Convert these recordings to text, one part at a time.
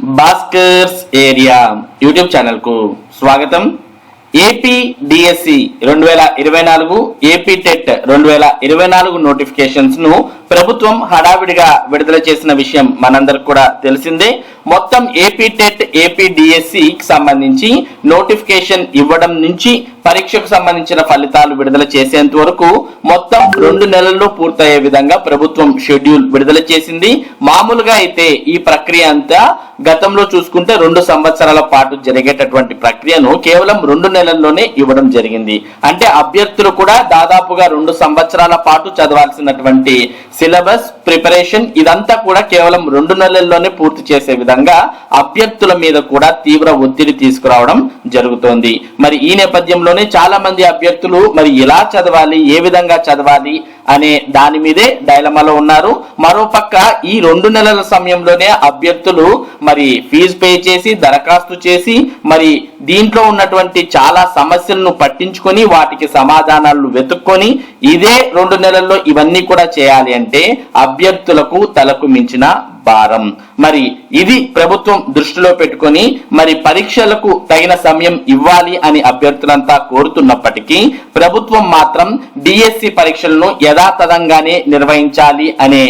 Bhaskar's area YouTube ఛానల్కు స్వాగతం. AP DSC రెండు వేల ఇరవై నాలుగు ఏపీ టెట్ రెండు వేల ఇరవై నాలుగు నోటిఫికేషన్స్ను ప్రభుత్వం హడావిడిగా విడుదల చేసిన విషయం మనందరికి కూడా తెలిసిందే. మొత్తం ఏపీ టెట్ ఏపీ డిఎస్సి కి సంబంధించి నోటిఫికేషన్ ఇవ్వడం నుంచి పరీక్షకు సంబంధించిన ఫలితాలు విడుదల చేసేంత వరకు మొత్తం రెండు నెలల్లో పూర్తయ్యే విధంగా ప్రభుత్వం షెడ్యూల్ విడుదల చేసింది. మామూలుగా అయితే ఈ ప్రక్రియ అంతా గతంలో చూసుకుంటే రెండు సంవత్సరాల పాటు జరిగేటటువంటి ప్రక్రియను కేవలం రెండు నెలల్లోనే ఇవ్వడం జరిగింది. అంటే అభ్యర్థులు కూడా దాదాపుగా రెండు సంవత్సరాల పాటు చదవాల్సినటువంటి సిలబస్ ప్రిపరేషన్ ఇదంతా కూడా కేవలం రెండు నెలల్లోనే పూర్తి చేసే విధంగా అభ్యర్థుల మీద కూడా తీవ్ర ఒత్తిడి తీసుకురావడం జరుగుతోంది. మరి ఈ నేపథ్యంలోనే చాలా మంది అభ్యర్థులు మరి ఎలా చదవాలి ఏ విధంగా చదవాలి అనే దాని మీదే డైలమాలో ఉన్నారు. మరోపక్క ఈ రెండు నెలల సమయంలోనే అభ్యర్థులు మరి ఫీజు పే చేసి దరఖాస్తు చేసి మరి దీంట్లో ఉన్నటువంటి చాలా సమస్యలను పట్టించుకొని వాటికి సమాధానాలు వెతుక్కొని ఇదే రెండు నెలల్లో ఇవన్నీ కూడా చేయాలి అంటే అభ్యర్థులకు తలకు మించిన భారం. మరి ఇది ప్రభుత్వం దృష్టిలో పెట్టుకొని మరి పరీక్షలకు తగిన సమయం ఇవ్వాలి అని అభ్యర్థులంతా కోరుతున్నప్పటికీ ప్రభుత్వం మాత్రం డిఎస్సి పరీక్షలను యథాతథంగానే నిర్వహించాలి అనే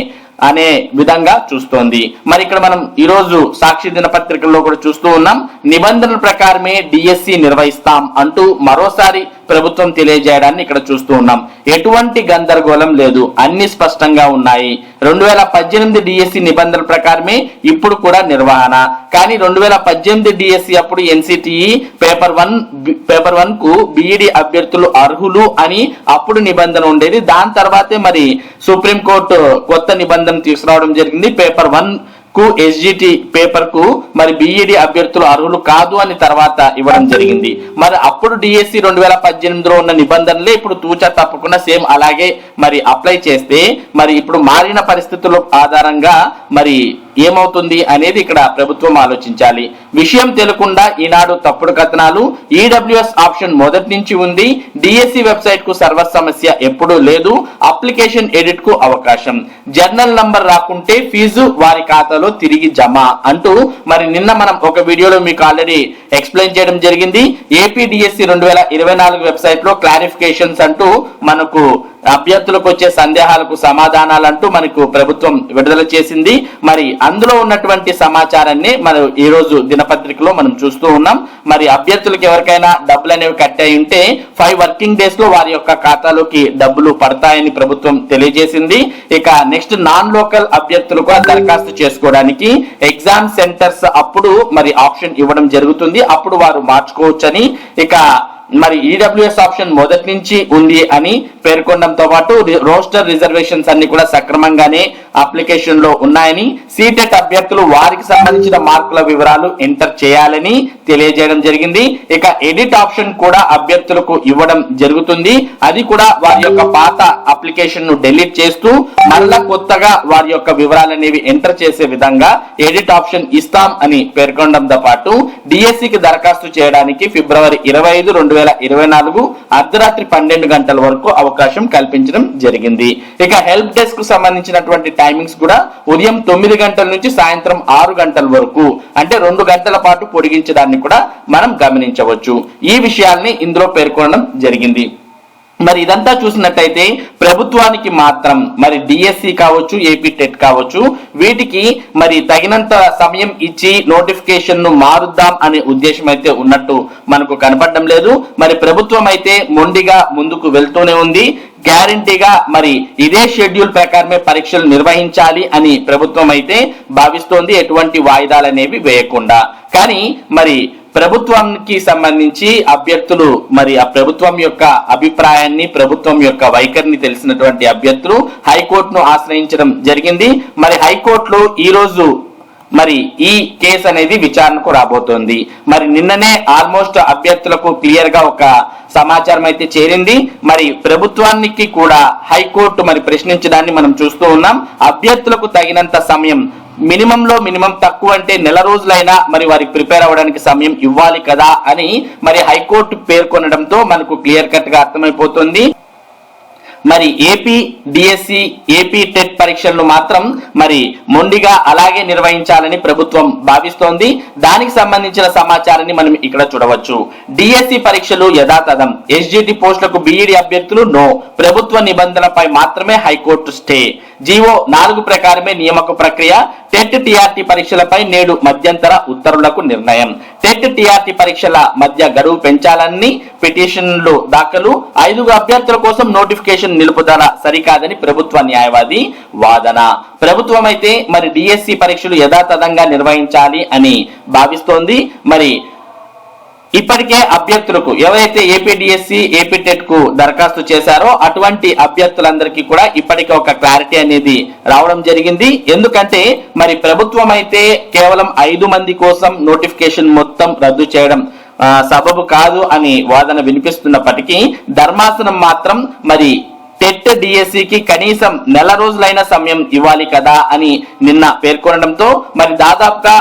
అనే విధంగా చూస్తోంది. మరి ఇక్కడ మనం ఈరోజు సాక్షి దినపత్రికల్లో కూడా చూస్తూ ఉన్నాం నిబంధనల ప్రకారమే డిఎస్సి నిర్వహిస్తాం అంటూ మరోసారి ప్రభుత్వం తెలియజేయడాన్ని ఇక్కడ చూస్తూ ఉన్నాం. ఎటువంటి గందరగోళం లేదు. అన్ని స్పష్టంగా ఉన్నాయి. రెండు వేల పద్దెనిమిది డిఎస్సి నిబంధనల ప్రకారమే ఇప్పుడు కూడా నిర్వహణ. కానీ రెండు వేల పద్దెనిమిది డిఎస్సి అప్పుడు ఎన్సిటిఈ పేపర్ వన్ పేపర్ వన్కు బిఈడి అభ్యర్థులు అర్హులు అని అప్పుడు నిబంధన ఉండేది. దాని తర్వాతే మరి సుప్రీంకోర్టు కొత్త నిబంధన తీసుకురావడం జరిగింది. పేపర్ వన్ కు ఎస్జిటి పేపర్కు మరి బిఈడి అభ్యర్థులు అర్హులు కాదు అని తర్వాత ఇవ్వడం జరిగింది. మరి అప్పుడు డిఎస్సి రెండు వేల పద్దెనిమిదిలో ఉన్న నిబంధనలే ఇప్పుడు తూచా తప్పకుండా సేమ్ అలాగే మరి అప్లై చేస్తే మరి ఇప్పుడు మారిన పరిస్థితుల ఆధారంగా మరి ఏమవుతుంది అనేది ఇక్కడ ప్రభుత్వం ఆలోచించాలి. విషయం తెలియకుండా ఈనాడు తప్పుడు కథనాలు ఈడబ్ల్యూఎస్ ఆప్షన్ మొదటి నుంచి ఉంది. డిఎస్సి వెబ్సైట్కు సర్వర్ సమస్య ఎప్పుడూ లేదు. అప్లికేషన్ ఎడిట్కు అవకాశం. జర్నల్ నంబర్ రాకుంటే ఫీజు వారి ఖాతాలో తిరిగి జమ అంటూ మరి నిన్న మనం ఒక వీడియోలో మీకు ఆల్రెడీ ఎక్స్ప్లెయిన్ చేయడం జరిగింది. ఏపీ డిఎస్సి రెండు వేల ఇరవై నాలుగు వెబ్సైట్లో క్లారిఫికేషన్స్ అంటూ మనకు అభ్యర్థులకు వచ్చే సందేహాలకు సమాధానాలంటూ మనకు ప్రభుత్వం విడుదల చేసింది. మరి అందులో ఉన్నటువంటి సమాచారాన్ని మనం ఈరోజు దినపత్రికలో మనం చూస్తూ ఉన్నాం. మరి అభ్యర్థులకు ఎవరికైనా డబ్బులు అనేవి కట్టాయి ఉంటే ఫైవ్ వర్కింగ్ డేస్లో వారి యొక్క ఖాతాలోకి డబ్బులు పడతాయని ప్రభుత్వం తెలియజేసింది. ఇక నెక్స్ట్ నాన్ లోకల్ అభ్యర్థులకు దరఖాస్తు చేసుకోవడానికి ఎగ్జామ్ సెంటర్స్ అప్పుడు మరి ఆప్షన్ ఇవ్వడం జరుగుతుంది. అప్పుడు వారు మార్చుకోవచ్చని ఇక మరి ఈడబ్ల్యూఎస్ ఆప్షన్ మొదటి నుంచి ఉంది అని పేర్కొనడంతో పాటు రోస్టర్ రిజర్వేషన్స్ అన్ని కూడా సక్రమంగానే అప్లికేషన్లో ఉన్నాయని సీటెట్ అభ్యర్థులు వారికి సంబంధించిన మార్కుల వివరాలు ఎంటర్ చేయాలని తెలియజేయడం జరిగింది. ఇక ఎడిట్ ఆప్షన్ కూడా అభ్యర్థులకు ఇవ్వడం జరుగుతుంది. అది కూడా వారి యొక్క పాత అప్లికేషన్ను డెలీట్ చేస్తూ మళ్ళా కొత్తగా వారి యొక్క వివరాలు అనేవి ఎంటర్ చేసే విధంగా ఎడిట్ ఆప్షన్ ఇస్తాం అని పేర్కొనడంతో పాటు డిఎస్సి కి దరఖాస్తు చేయడానికి ఫిబ్రవరి ఇరవై ఐదు రెండు వేల ఇరవై నాలుగు అర్ధరాత్రి పన్నెండు గంటల వరకు అవకాశం కల్పించడం జరిగింది. ఇక హెల్ప్ డెస్క్కు సంబంధించినటువంటి టైమింగ్స్ కూడా ఉదయం తొమ్మిది గంటల నుంచి సాయంత్రం ఆరు గంటల వరకు అంటే రెండు గంటల పాటు పొడిగించడాన్ని కూడా మనం గమనించవచ్చు. ఈ విషయాల్ని ఇందులో పేర్కొనడం జరిగింది. మరి ఇదంతా చూసినట్టయితే ప్రభుత్వానికి మాత్రం మరి డిఎస్సి కావచ్చు ఏపీ టెట్ కావచ్చు వీటికి మరి తగినంత సమయం ఇచ్చి నోటిఫికేషన్ను మారుద్దాం అనే ఉద్దేశం అయితే ఉన్నట్టు మనకు కనపడడం లేదు. మరి ప్రభుత్వం అయితే మొండిగా ముందుకు వెళ్తూనే ఉంది. గ్యారంటీగా మరి ఇదే షెడ్యూల్ ప్రకారమే పరీక్షలు నిర్వహించాలి అని ప్రభుత్వం అయితే భావిస్తోంది. ఎటువంటి వాయిదాలు అనేవి వేయకుండా. కానీ మరి ప్రభుత్వానికి సంబంధించి అభ్యర్థులు మరి ఆ ప్రభుత్వం యొక్క అభిప్రాయాన్ని ప్రభుత్వం యొక్క వైఖరిని తెలిసినటువంటి అభ్యర్థులు హైకోర్టును ఆశ్రయించడం జరిగింది. మరి హైకోర్టులో ఈ రోజు మరి ఈ కేసు అనేది విచారణకు రాబోతోంది. మరి నిన్ననే ఆల్మోస్ట్ అభ్యర్థులకు క్లియర్గా ఒక సమాచారం అయితే చేరింది. మరి ప్రభుత్వానికి కూడా హైకోర్టు మరి ప్రశ్నించడాన్ని మనం చూస్తూ ఉన్నాం. అభ్యర్థులకు తగినంత సమయం మినిమం లో మినిమం తక్కువ అంటే నెల రోజులైనా మరి వారికి ప్రిపేర్ అవ్వడానికి సమయం ఇవ్వాలి కదా అని మరి హైకోర్టు పేర్కొనడంతో మనకు క్లియర్ కట్గా అర్థమైపోతుంది. మరి ఏపీ డిఎస్సి ఏపీ టెట్ పరీక్షలను మాత్రం మరి మొండిగా అలాగే నిర్వహించాలని ప్రభుత్వం భావిస్తోంది. దానికి సంబంధించిన సమాచారాన్ని మనం ఇక్కడ చూడవచ్చు. డిఎస్సి పరీక్షలు యథాతథం. ఎస్జిటి పోస్టులకు బీఈడి అభ్యర్థులు నో. ప్రభుత్వ నిబంధనలపై మాత్రమే హైకోర్టు స్టే. జీవో నాలుగు ప్రకారమే నియామక ప్రక్రియ. టెట్ టిఆర్టీ పరీక్షలపై నేడు మధ్యంతర ఉత్తర్వులకు నిర్ణయం. టెట్ టిఆర్టీ పరీక్షల మధ్య గడువు పెంచాలని పిటిషన్లు దాఖలు. ఐదుగురు అభ్యర్థుల కోసం నోటిఫికేషన్ నిలుపుదల సరికాదని ప్రభుత్వ న్యాయవాది వాదన. ప్రభుత్వం అయితే మరి డిఎస్సి పరీక్షలు యథాతథంగా నిర్వహించాలి అని భావిస్తోంది. మరి ఇప్పటికే అభ్యర్థులకు ఎవరైతే ఏపీడిఎస్సి ఏపీ టెట్కు దరఖాస్తు చేశారో అటువంటి అభ్యర్థులందరికీ కూడా ఇప్పటికే ఒక క్లారిటీ అనేది రావడం జరిగింది. ఎందుకంటే మరి ప్రభుత్వం అయితే కేవలం ఐదు మంది కోసం నోటిఫికేషన్ మొత్తం రద్దు చేయడం సబబు కాదు అని వాదన వినిపిస్తున్నప్పటికీ ధర్మాసనం మాత్రం మరి టెట్ డిఎస్సికి కనీసం నెల రోజులైన సమయం ఇవ్వాలి కదా అని నిన్న పేర్కొనడంతో మరి దాదాపుగా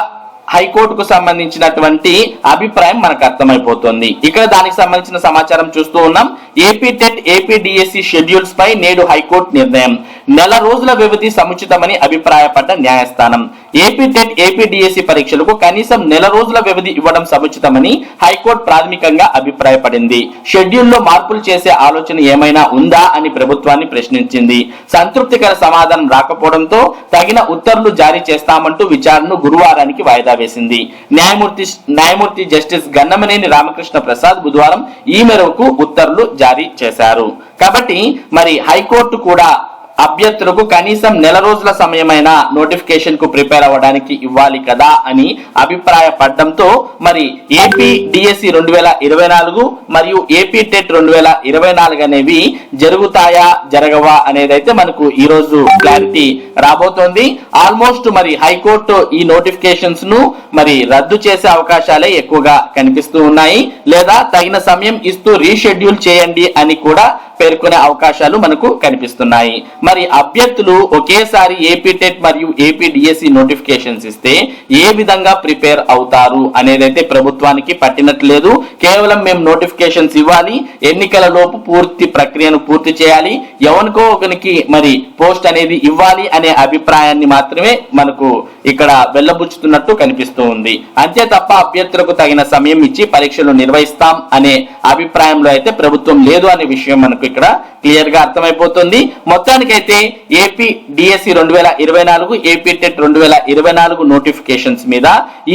హైకోర్టుకు సంబంధించినటువంటి అభిప్రాయం మనకు అర్థమైపోతుంది. ఇక్కడ దానికి సంబంధించిన సమాచారం చూస్తూ ఉన్నాం. AP TET AP DSC schedules పై నేడు హైకోర్టు నిర్ణయం. నెల రోజుల వ్యవధి సముచితమని అభిప్రాయపడ్డ న్యాయస్థానం. ఏపీ టెట్ ఏపీ డిఎస్సి పరీక్షలకు కనీసం నెల రోజుల వ్యవధి ఇవ్వడం సముచితమని హైకోర్టు ప్రాథమికంగా అభిప్రాయపడింది. షెడ్యూల్లో మార్పులు చేసే ఆలోచన ఏమైనా ఉందా అని ప్రభుత్వాన్ని ప్రశ్నించింది. సంతృప్తికర సమాధానం రాకపోవడంతో తగిన ఉత్తర్వులు జారీ చేస్తామంటూ విచారణను గురువారానికి వాయిదా వేసింది. న్యాయమూర్తి న్యాయమూర్తి జస్టిస్ గన్నమనేని రామకృష్ణ ప్రసాద్ బుధవారం ఈ మేరకు ఉత్తర్వులు జారీ చేశారు. కాబట్టి మరి హైకోర్టు కూడా అభ్యర్థులకు కనీసం నెల రోజుల సమయమైన నోటిఫికేషన్కు ప్రిపేర్ అవ్వడానికి ఇవ్వాలి కదా అని అభిప్రాయపడడంతో మరి ఏపీ డిఎస్సి రెండు వేల ఇరవై నాలుగు మరియు ఏపీ టెట్ రెండు వేల ఇరవై నాలుగు అనేవి జరుగుతాయా జరగవా అనేది అయితే మనకు ఈ రోజు క్లారిటీ రాబోతోంది. ఆల్మోస్ట్ మరి హైకోర్టు ఈ నోటిఫికేషన్స్ను మరి రద్దు చేసే అవకాశాలే ఎక్కువగా కనిపిస్తూ ఉన్నాయి. లేదా తగిన సమయం ఇస్తూ రీషెడ్యూల్ చేయండి అని కూడా పేర్కొనే అవకాశాలు మనకు కనిపిస్తున్నాయి. మరి అభ్యర్థులు ఒకేసారి ఏపీ టెట్ మరియు ఏపీ డిఎస్సి నోటిఫికేషన్స్ ఇస్తే ఏ విధంగా ప్రిపేర్ అవుతారు అనేదైతే ప్రభుత్వానికి పట్టినట్లేదు. కేవలం మేము నోటిఫికేషన్స్ ఇవ్వాలి. ఎన్నికల లోపు పూర్తి ప్రక్రియను పూర్తి చేయాలి. ఎవరికో ఒకరికి మరి పోస్ట్ అనేది ఇవ్వాలి అనే అభిప్రాయాన్ని మాత్రమే మనకు ఇక్కడ వెళ్ళబుచ్చుతున్నట్టు కనిపిస్తూ ఉంది. అంతే తప్ప అభ్యర్థులకు తగిన సమయం ఇచ్చి పరీక్షలు నిర్వహిస్తాం అనే అభిప్రాయంలో అయితే ప్రభుత్వం లేదు అనే విషయం మనకు ఇక్కడ క్లియర్గా అర్థమైపోతుంది. మొత్తానికైతే ఏపీ డిఎస్సి రెండు వేల ఇరవై నాలుగు ఏపీ టెట్ రెండు వేల ఇరవై నాలుగు నోటిఫికేషన్స్ మీద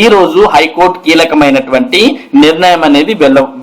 ఈ రోజు హైకోర్టు కీలకమైనటువంటి నిర్ణయం అనేది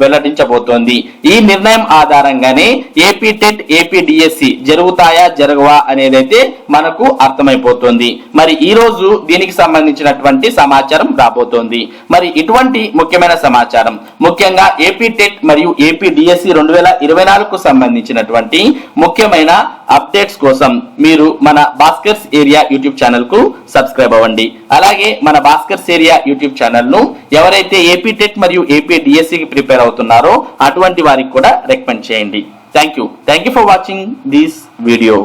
వెల్లడించబోతోంది. ఈ నిర్ణయం ఆధారంగానే ఏపీ టెట్ ఏపీ డిఎస్సి జరుగుతాయా జరగవా అనేది అయితే మనకు అర్థమైపోతుంది. మరి ఈ రోజు దీనికి సంబంధించినటువంటి సమాచారం రాబోతోంది. మరి ఇటువంటి ముఖ్యమైన సమాచారం ముఖ్యంగా ఏపీ టెట్ మరియు ఏపీ డిఎస్సి రెండు వేల ఇరవై నాలుగుకు సంబంధించినటువంటి ముఖ్యమైన అప్డేట్స్ కోసం మీరు మన భాస్కర్స్ ఏరియా యూట్యూబ్ ఛానల్కు సబ్స్క్రైబ్ అవ్వండి. అలాగే మన భాస్కర్స్ ఏరియా యూట్యూబ్ ఛానల్ను ఎవరైతే ఏపీ టెట్ మరియు ఏపీ డిఎస్సికి ప్రిపేర్ అవుతున్నారో అటువంటి వారికి కూడా రికమెండ్ చేయండి. Thank you. Thank you for watching this video.